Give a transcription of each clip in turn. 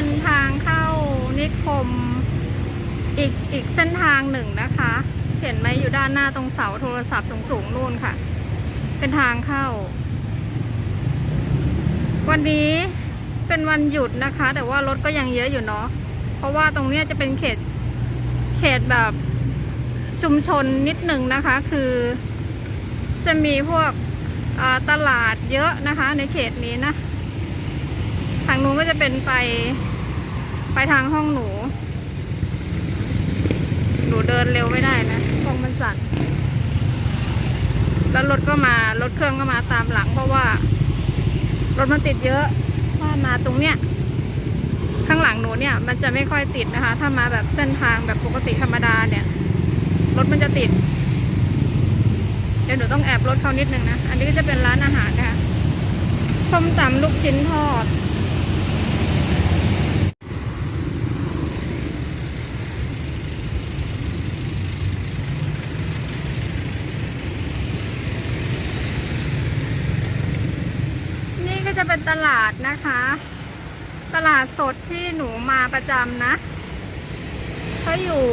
เป็นทางเข้านิคมอีกอีกเส้นทางหนึ่งนะคะ เห็นไหมอยู่ด้านหน้าตรงเสาโทรศัพท์ตรงสูงนู่นค่ะ เป็นทางเข้า วันนี้เป็นวันหยุดนะคะ แต่ว่ารถก็ยังเยอะอยู่เนาะเพราะว่าตรงเนี้ยจะเป็นเขตเขตแบบชุมชนนิดหนึ่งนะคะ คือจะมีพวกตลาดเยอะนะคะ ในเขตนี้นะ ทางนู้นก็จะเป็นไป ไปทางห้องหนู หนูเดินเร็วไม่ได้นะตรงมันสั่น แล้วรถก็มา รถเครื่องก็มาตามหลังเพราะว่า รถมันติดเยอะถ้ามาตรงเนี้ย ข้างหลังหนูเนี่ย มันจะไม่ค่อยติดนะคะ ถ้ามาแบบเส้นทางแบบปกติธรรมดาเนี่ย รถมันจะติด เดี๋ยวหนูต้องแอบรถเขานิดนึงนะ อันนี้ก็จะเป็นร้านอาหารนะคะส้มตำลูกชิ้นทอด จะเป็นตลาดนะคะ ตลาดสดที่หนูมาประจำนะเขาอยู่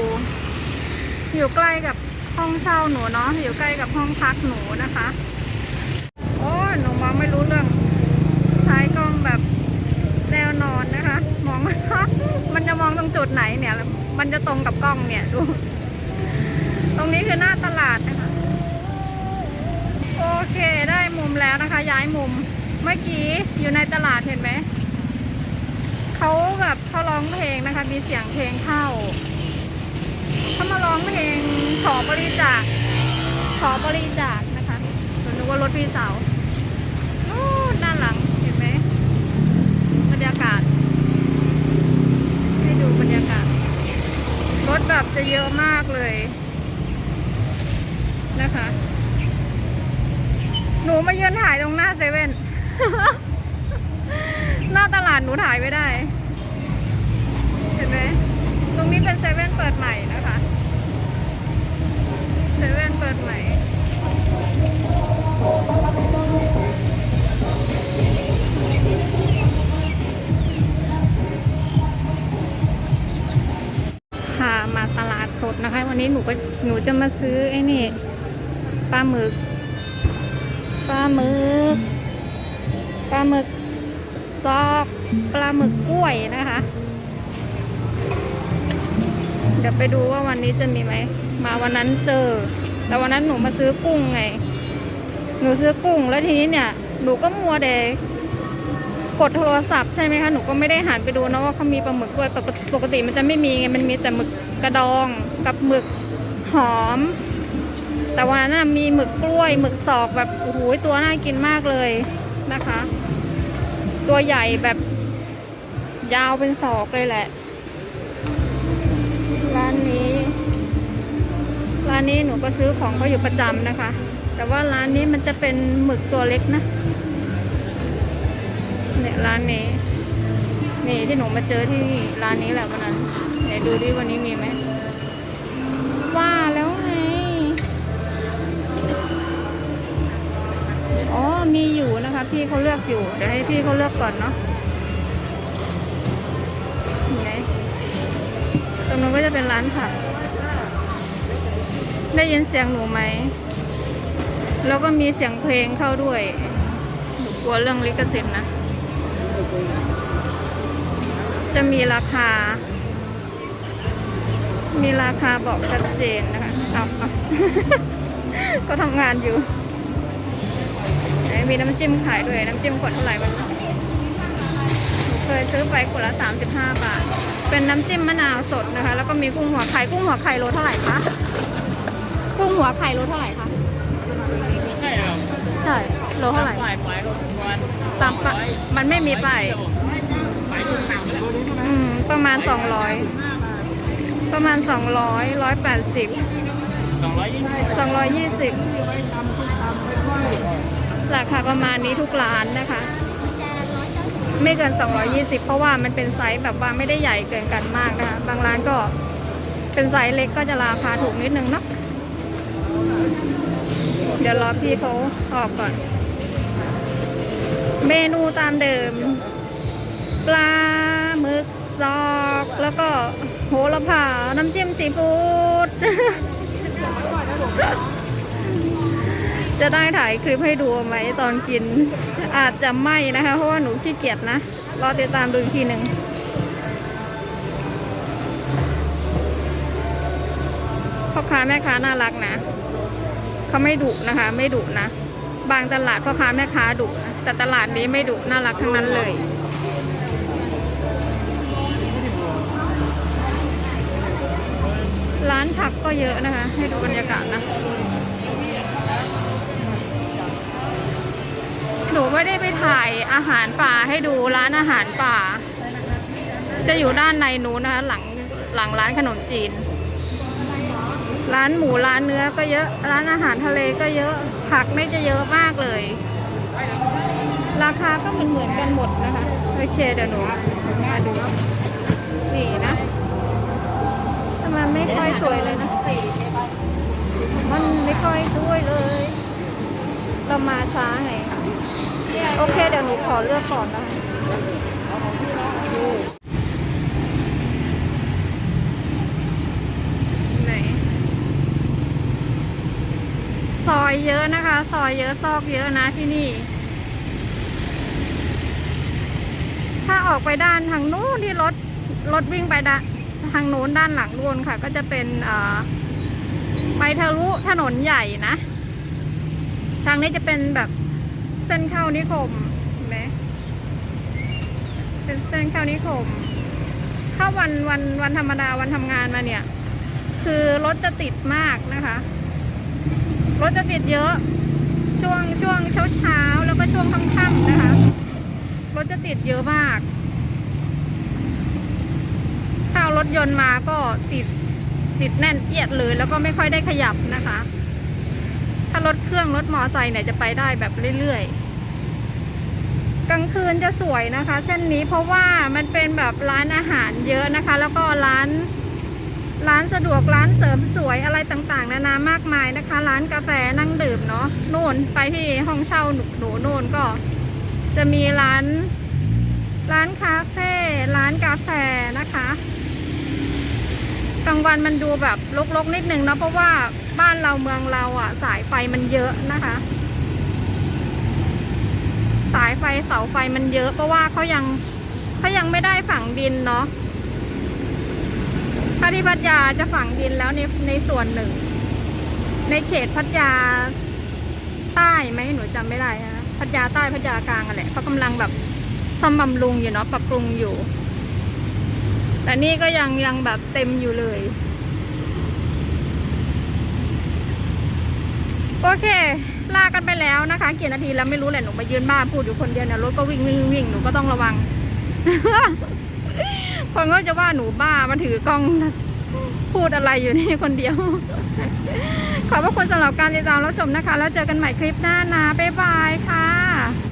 อยู่ใกล้กับห้องเช่าหนูเนาะอยู่ใกล้กับห้องพักหนูนะคะ โอ้หนูมองไม่รู้เรื่องใช้กล้องแบบแนวนอนนะคะ มองมันจะมองตรงจุดไหนเนี่ย มันจะตรงกับกล้องเนี่ยดู ตรงนี้คือหน้าตลาดนะคะ โอเคได้มุมแล้วนะคะ ย้ายมุม เมื่อกี้อยู่ในตลาดเห็นไหม เขาแบบเขาร้องเพลงนะคะ มีเสียงเพลงเข้า เขามาร้องเพลงขอบริจาค ขอบริจาคนะคะหนูนึกว่ารถพี่สาวนู่นด้านหลังเห็นไหมบรรยากาศ ให้ดูบรรยากาศ รถแบบจะเยอะมากเลย นะคะ หนูมายืนถ่ายตรงหน้าเซเว่น หน้าตลาดหนูถ่ายไม่ได้ เห็นไหม ตรงนี้เป็นเซเว่นเปิดใหม่นะคะ เซเว่นเปิดใหม่ค่ะมาตลาดสดนะคะ วันนี้หนูก็หนูจะมาซื้อไอ้นี่ปลาหมึกปลาหมึก ปลาหมึกซอกปลาหมึกกล้วยนะคะ เดี๋ยวไปดูว่าวันนี้จะมีไหม มาวันนั้นเจอ แต่วันนั้นหนูมาซื้อกุ้งไง หนูซื้อกุ้งแล้วทีนี้เนี่ย หนูก็มัวเดกดโทรศัพท์ใช่ไหมคะ หนูก็ไม่ได้หันไปดูนะว่าเขามีปลาหมึกด้วย ปกติมันจะไม่มีไง มันมีแต่หมึกกระดองกับหมึกหอม แต่วันนั้นมีหมึกกล้วย หมึกสอกแบบโอ้โหตัวน่ากินมากเลย นะคะ ตัวใหญ่แบบยาวเป็นศอกเลยแหละ ร้านนี้ ร้านนี้หนูก็ซื้อของเขาอยู่ประจำนะคะ แต่ว่าร้านนี้มันจะเป็นหมึกตัวเล็กนะเนี่ยร้านนี้นี่ที่หนูมาเจอที่ร้านนี้แหละวันนั้นไหนดูดิวันนี้มีไหมว่าแล้วไงอ๋อมีอยู่นะคะ พี่เขาเลือกอยู่ เดี๋ยวให้พี่เขาเลือกก่อนเนาะไหมตรงนู้นก็จะเป็นร้านผัก ได้ยินเสียงหนูไหม แล้วก็มีเสียงเพลงเข้าด้วย หนูกลัวเรื่องลิขสิทธิ์นะ จะมีราคา มีราคาบอกชัดเจนนะคะเอาเอาก็ทำงานอยู่ มีน้ำจิ้มขายด้วย น้ำจิ้มขวดเท่าไหร่บ้างเคยซื้อไปขวดละ 35 บาท เป็นน้ำจิ้มมะนาวสดนะคะ แล้วก็มีกุ้งหัวไข่ กุ้งหัวไข่โลเท่าไหร่คะ กุ้งหัวไข่โลเท่าไหร่คะใช่รับใช่โลเท่าไหร่ฝ่ายฝ่ายรถวันตามปะมันไม่มีป้ายฝ่ายชุดหนังเลยอืมประมาณ 200 ประมาณ 200 180สองร้อยยี่สิบ220 ราคาประมาณนี้ทุกร้านนะคะ ไม่เกิน 220 เพราะว่ามันเป็นไซส์แบบว่าไม่ได้ใหญ่เกินกันมากนะคะ บางร้านก็เป็นไซส์เล็กก็จะราคาถูกนิดนึงเนาะเดี๋ยวรอพี่เขาออกก่อน เมนูตามเดิม ปลาหมึกแล้วก็โหระพาน้ำจิ้มซีฟู้ด จะได้ถ่ายคลิปให้ดูไหมตอนกิน อาจจะไม่นะคะ เพราะว่าหนูขี้เกียจนะ รอติดตามดูอีกทีหนึ่งพ่อค้าแม่ค้าน่ารักนะเขาไม่ดุนะคะ ไม่ดุนะ บางตลาดพ่อค้าแม่ค้าดุแต่ตลาดนี้ไม่ดุน่ารักทั้งนั้นเลยร้านผักก็เยอะนะคะ ให้ดูบรรยากาศนะ หนูไม่ได้ไปถ่ายอาหารป่าให้ดูร้านอาหารป่า จะอยู่ด้านในนู้นนะคะหลังหลังร้านขนมจีน ร้านหมูร้านเนื้อก็เยอะร้านอาหารทะเลก็เยอะผักนี่จะเยอะมากเลย ราคาก็เหมือนเหมือนกันหมดนะคะโอเคเดี๋ยวหนูมาดูนี่นะทำไมไม่ค่อยสวยเลยนะมันไม่ค่อยสวยเลย เรามาช้าไง โอเค เดี๋ยวหนูขอเลือกก่อนนะซอยเยอะนะคะ ซอยเยอะซอกเยอะนะที่นี่ ถ้าออกไปด้านทางนู้นที่รถรถวิ่งไปด้านทางโน้นด้านหลังนู่นค่ะ ก็จะเป็นไปทะลุถนนใหญ่นะ ทางนี้จะเป็นแบบ เส้นเข้านิคมเห็นไหมเป็นเส้นเข้านิคมถ้าวันวันวันธรรมดาวันทำงานมาเนี่ย คือรถจะติดมากนะคะ รถจะติดเยอะ ช่วงช่วงเช้าเช้าแล้วก็ช่วงค่ำๆนะคะ รถจะติดเยอะมากถ้ารถยนต์มาก็ติดติดแน่นเอียดเลยแล้วก็ไม่ค่อยได้ขยับนะคะ รถเครื่องรถมอไซค์เนี่ยจะไปได้แบบเรื่อยๆ กลางคืนจะสวยนะคะ เส้นนี้เพราะว่ามันเป็นแบบร้านอาหารเยอะนะคะ แล้วก็ร้านร้านสะดวกร้านเสริมสวยอะไรต่างๆ นานามากมายนะคะ ร้านกาแฟนั่งดื่มเนาะโน่นไปที่ห้องเช่าหนูหนูนู่นก็ จะมีร้าน ร้านคาเฟ่ร้านกาแฟนะคะกลางวันมันดูแบบรกๆนิดนึงเนาะเพราะว่า บ้านเราเมืองเราอะ สายไฟมันเยอะนะคะ สายไฟเสาไฟมันเยอะ เพราะว่าเขายังเขายังไม่ได้ฝังดินเนาะถ้าที่พัทยาจะฝังดินแล้วในในส่วนหนึ่ง ในเขตพัทยาใต้ไหมหนูจำไม่ได้นะพัทยาใต้พัทยากลางอะไรเขากำลังแบบซ่อมบำรุงอยู่เนาะปรับปรุงอยู่ แต่นี่ก็ยังยังแบบเต็มอยู่เลย โอเค ลากันไปแล้วนะคะกี่นาทีแล้วไม่รู้แหละหนูมายืนบ้านพูดอยู่คนเดียวเนี่ยรถก็วิ่งวิ่งวิ่งหนูก็ต้องระวังคนก็จะว่าหนูบ้ามาถือกล้องพูดอะไรอยู่นี่คนเดียว ขอบพระคุณสำหรับการติดตามรับชมนะคะ แล้วเจอกันใหม่คลิปหน้านะบ๊ายบายค่ะ